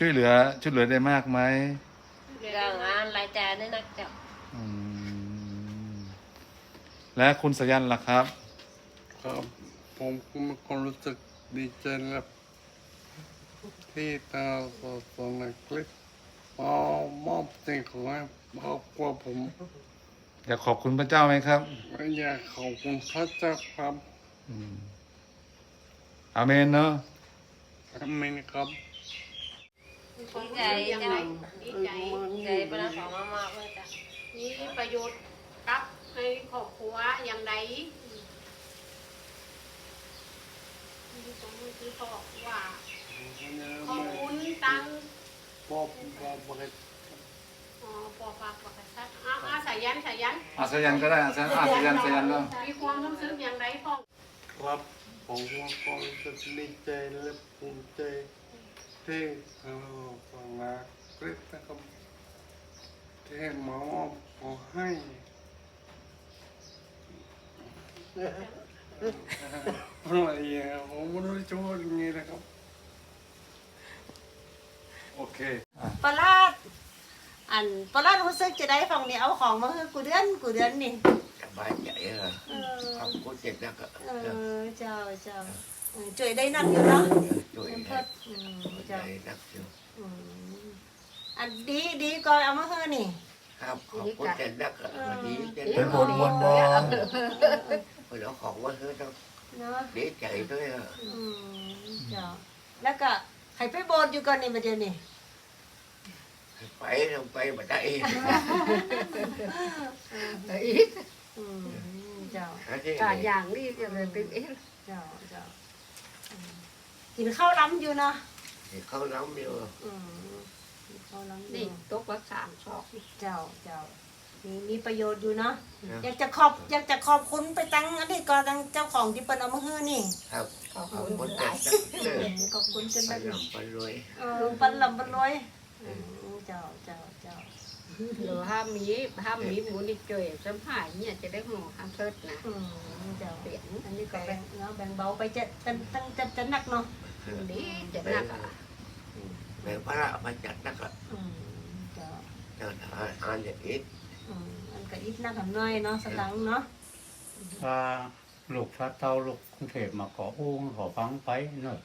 อืมช่วยเหลือช่วยเหลือได้มากไหมเรื่องงานรายจ่ายนี่นักเจ้าอืมและคุณสยันล่ะครับ ครับผมก็มีความรู้สึกดีใจและที่ทางสสนคลิปมามอบสิ่งของให้ครอบครัวผมอยากขอบคุณพระเจ้าไหมครับ และอยากขอบคุณพระเจ้าครับอืมอาเมนเนาะ อาเมนครับ ดีใจเจ้าดีใจดีใจเป็นของมากๆเลยจ้ะมีประโยชน์กับในครอบครัวอย่างใดมีสมมติที่บอกว่า ขอบคุณตังปอบปอบอะไรอ๋อปอฝากประกาศอาอาสายันสายันอาสยันก็ได้อาสยันอาสยันสยันเนาะมีความรู้สึกอย่างไรพ่องครับผมมีความรู้สึกดีใจและภูมิใจ ที่ทางสนคลิปนะครับที่มามอบของให้อะไรอย่างเงี้ยผมไม่รู้จะพูดยังไงนะครับโอเคปลาดอันปลาดรู้สึกจะได้ฟังนี่เอาของมาให้กูเดือนกูเดือนนี่ สบายใจเหรอเออขอบคุณเจ็ดนักอะเออเจ้าเจ้า จ่วยได้นั่นอยู่เนาะช่วยเพิ่นให้เพิ่นอืมใจเจ้านักอยู่อืมอันดีดีก็เอามาให้นี่ ครับขอบคุณเจ็ดนักอะวันนี้เจ็ดเป็นนักบุมวลบอเดี๋ยวของว่าเธอต้องเนาะดีใจด้วยอะอืมจ้าแล้วก็ให้ไปโบสถ์อยู่ก่อนนี่มาเดี๋ยวนี้ไปลงไปมาได้อืมจ้าอันนี้าอย่างนี้จะเป็นเป็นเองเจ้าเจ้า กินข้าวล้ำอยู่เนาะเขาล้ำอยู่อืมกินข้าวล้ำอนี่ยู่ตกวักสามชอบเจ้าเจ้ามีมีประโยชน์อยู่เนาะอยากจะขอบอยากจะขอบคุณไปตั้งอันนี้ก็ตั้งเจ้าของที่เปิ้นเอามาให้นี่ครับขอบขอบคุณคุณหเจ็ลาดยนักเออขอบคุณจนไปแบบลำไปรวยเออปันลำปันรวยอืมเจ้าเจ้าเจ้า หรือห้ามมีห้ามมีหมูนี่เจยสัมผัสเนี่ยจะได้หมอห้ามเทิดนะอืมเจ้าเปลี่ยนอันนี้ก็แบ่งเนาะแบ่งเบาไปจะตั้งตั้งจะจะหนักเนาะดีจะหนักอะแม่พระมาจัดนักอะอืมเจ้าเจ้าทหารอ่านอย่างนี้อืมอันก็อีกหนักหน่อยเนาะสตังค์เนาะว่าลูกพระเต้าลูกกรุงเทพมาขออู้ขอฟังไปเนอะ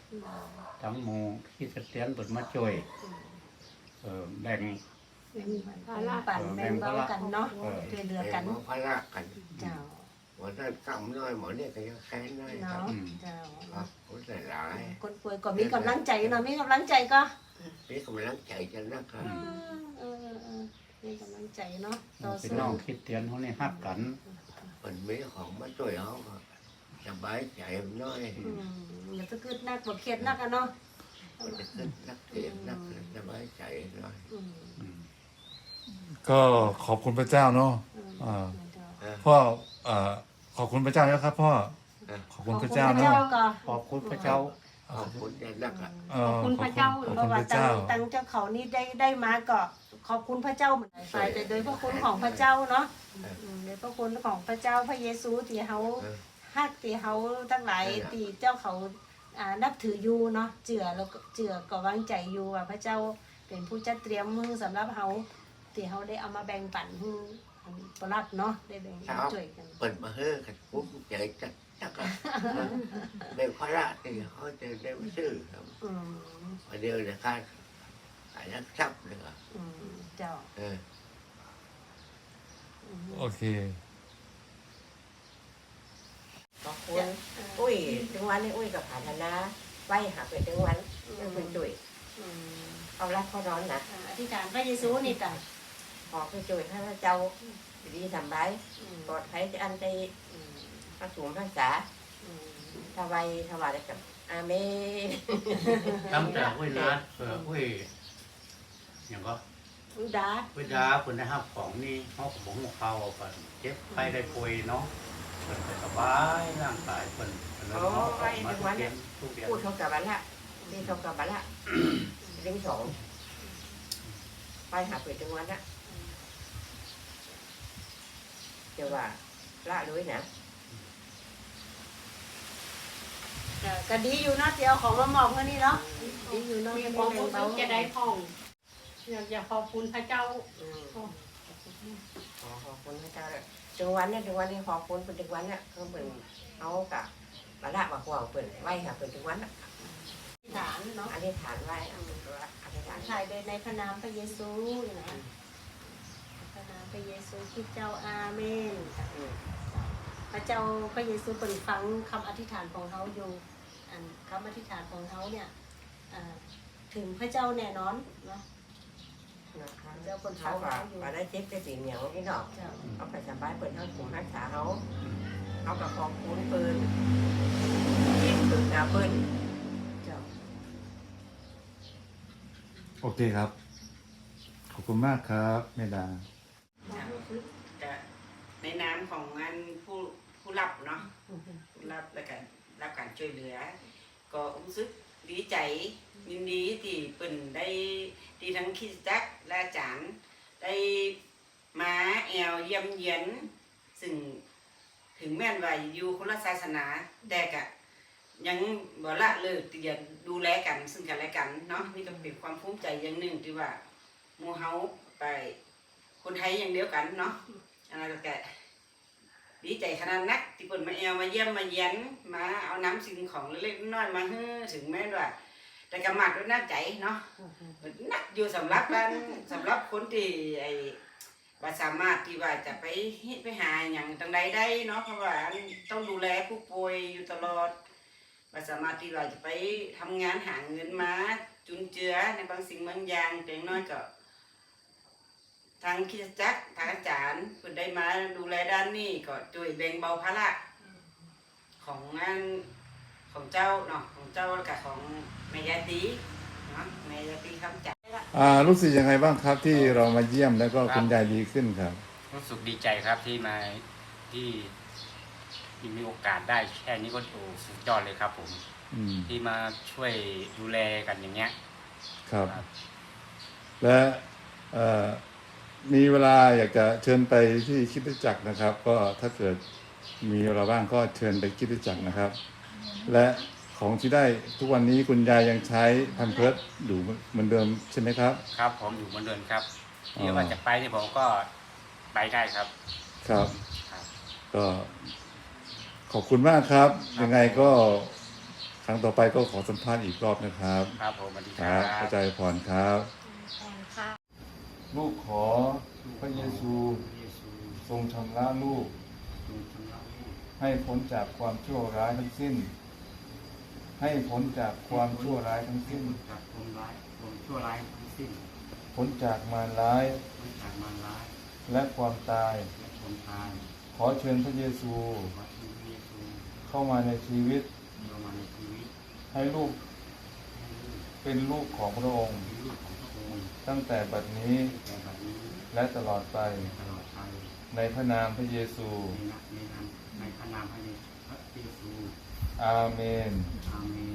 ทั้งหมู่ที่เสถียรบดมาช่วยเออแบ่ง ภาระปั่นแบ่งเบากันเนาะเออช่วยเหลือแม่กันหมอพระกัน เจ้าหมอนั่นกำน้อยหมอเนี่ยก็ยังแค้นน้อยครัเนาะบเจ้าครับคุณหลายคนป่วยก็มีกำลังใจเนาะมีกำลังใจก็นี่กำลังใจจะนักครับเออเออเออมีกำลังใจเนาะต่อเป็นสู้น้องคริดเตียนเขานี่ฮักกันมันมีของมาช่วยเขาก็สบายใจน้อยอืมอย่าไปคิดนักบ่เครียดนักอะเนาะมันจะขึ้นนักเสียงนักสบายใจน้อยอืม ก็ขอบคุณพระเจ้าเนาะอืมอ่าเจ้าพ่อเอ่อขอบคุณพระเจ้าแล้วครับพ่อขอบคุณพระเจ้าขอบคุณพระเนาะเจ้าก็ขอบคุณพระเจ้าขอบคุณจะนักอะเอ่อขอบคุณพระเจ้าขอบเพราะคุณว่าพระตั้เจ้างตั้งเจ้าเขานี่ได้ได้มาก็ขอบคุณพระเจ้าเหมือนกันฝ่ายแต่โดยพระคุณของพระเจ้าเนาะอืมโดยพระคุณของพระเจ้าพระเยซูที่เขาเออฮักที่เขาทั้งหลายที่เจ้าเขาอ่านับถืออยู่เนาะเจือแล้วก็เจือก็วางใจอยู่ว่าพระเจ้าเป็นผู้จัดเตรียมมือสำหรับเขา ที่เขาได้เอามาแบ่งปันให้ประหลัดเนาะได้แบ่งปันช่วยกันเปิดมาเฮ้อกันปุ๊บใจจัดจักอะเด็กพระที่เขาจะได้มาซื้อครับอืมวันเดียวนะครับขายนักชับเลยครับอืมเจ้าเอออืมโอเค ขอบคุณอุ้ยถึงวันนี้อุ้ยกับผ่านนะไหวหาไปถึงวันเรื่องคุณจุ๋ยอืมเอารักเขาร้อนนะ อ่าอธิษฐานพระเยซูนี่กันข อคุณจุ๋ยให้พระเจ้าดีสำบายอืมปลอดภัยจะอันใจอืมพระสูงพระษาอืมถวายถวายกับอาเมนตั้งแต่อุ้ยนัดเอออุ้ยอย่างก็อุดาอุ้ยดาคนได้ฮับของนี่เขาก็บอกเขาก่อนเจ็บไปได้ป่วยเนาะเพิ่นไปสบายร่างกายเพิ่นเพิ่นเลยเขาออกมาทุกเดือนทุกเดือนพูดเท่ากับบัลละนี่เท่ากับบัลละลิงสองไปหาไปถึงวันนะ เดี๋ยวว่าละเลยนะจก็ก็ดีอยู่เนาะที่เอาของมามอบเงินนี่เนาะดีอยู่เนาะมีเป็นความแบ่งรู้สึเบากจะได้พ่องอยากจะขอบคุณพระเจ้าอืมขอขอบคุณพระเจ้าเลยถึงวันเนี่ยถึงวันนี้ขอบคุณเป็นถึงวันเนี่ยก็เป็นเอากะมาละมาห่วงเป็นไหวค่ะเป็นถึงวันน่ะฐานเนาะอธิษฐานไว้เอาอธิษฐานถ่ายโดยในพระนามพระเยซูนะ พระนามพระเยซูคริสต์เจ้าอาเมนอืมพระเจ้าพระเยซูเปิดฟังคำอธิษฐานของเขาอยู่อันคำอธิษฐานของเขาเนี่ยอ่าถึงพระเจ้าแน่นอนเนาะนะคะเจ้าคนเขาเขาก็อยู่มาได้เจ็บได้สีเหนียวนี่ดอกเจ้าเอาไปสบายเปิดทั้งกลุ่มรักษาเขาเอากับขอบคุณปืนยิงปืนดาปืนเจ้าโอเคครับ ขอบคุณมากครับแม่ดา จะในนามของงานผู้ผู้รับเนาะผู้ รับแล้วกันรับการช่วยเหลือ ก็รู้สึกดีใจยินดีที่เปิ่นได้ที่ทั้งคิดจักและอาจารย์ได้มาแอวเยี่ยมเยียนซึ่งถึงแม้นว่าอยู่คนละศาสนาแต่กะยังบ่ละเลิกที่จะดูแลกัน ซึ่งกันและกันเนาะนี่ก็เป็นความภูมิใจอย่างหนึ่งที่ว่าหมู่เฮาไปคนไทยอย่างเดียวกันเนาะอันนั้นก็แก ดีใจขนาดนักที่เปิดมาแอวมาเยี่ยมมาเยียนมาเอาน้ำสิ่งของเล็กๆน้อยๆมาให้ถึงแม่ด้ว่าแต่กำมัดด้วยน้ำใจเนาะนักอยู่สำหรับกันสำหรับคนที่ไอ้ว่าสามารถที่ว่าจะไปไปหาอย่างตังใดได้เนาะเพราะว่านต้องดูแลผู้ป่วยอยู่ตลอดว่าสามารถที่ว่าจะไปทำงานหาเงินมาจุนเจือในบางสิ่งบางอย่างแต่อย่างน้อยก็ทางคริสตจักทางอาจารย์ มาดูแลด้านนี้ก็ช่วยแบ่งเบาภาระของงานของเจ้าเนาะของเจ้ากับของแม่ยายตีเนาะแม่ยายตีคำจัดอ่ารู้สึกยังไงบ้างครับที่เรามาเยี่ยมแล้วก็คุณยายดีขึ้นครับ รู้สึกดีใจครับที่มาที่ที่มีโอกาสได้แค่นี้ก็โอ้สุดยอดเลยครับ ผมอืมที่มาช่วยดูแลกันอย่างเงี้ยครับครับและเอ่อ มีเวลาอยากจะเชิญไปที่คริดจักรนะครับ ก็ถ้าเกิดมีเวลาบ้างก็เชิญไปคริดจักรนะครับ และของที่ได้ทุกวันนี้คุณยายยังใช้พันเพิร์ดอยู่เหมือนเดิมใช่ไหมครับ ครับ ผมอยู่เหมือนเดิมครับอ๋อที่ว่าจะไปเนี่ยผมก็ไปได้ครับครับครับก็ขอบคุณมากครับ ยังไงก็ครั้งต่อไปก็ขอสัมภาษณ์อีกรอบนะครับ ครับผมสวัสดีคครัรับบเข้าใจพรครับค่ะ ลูกขอพระเยซูทรงชำระลูก ให้พ้นจากความชั่วร้ายทั้งสิ้น ให้พ้นจากความชั่วร้ายทั้งสิ้นจากคนร้ายคนชั่วร้ายทั้งสิ้นพ้นจากมารร้ายพ้นจากมารร้าย และความตายและคนตาย ขอเชิญพระเยซูขอที่พระเยซูเข้ามาในชีวิตเข้ามาในชีวิต ให้ลูกเป็นลูกของพระองค์ ตั้งแต่บัดนี้แต่บัดนี้และตลอดไปตลอดไป ในพระนามพระเยซู ในนามในนามในพระนามพระเยซู อาเมนอาเมน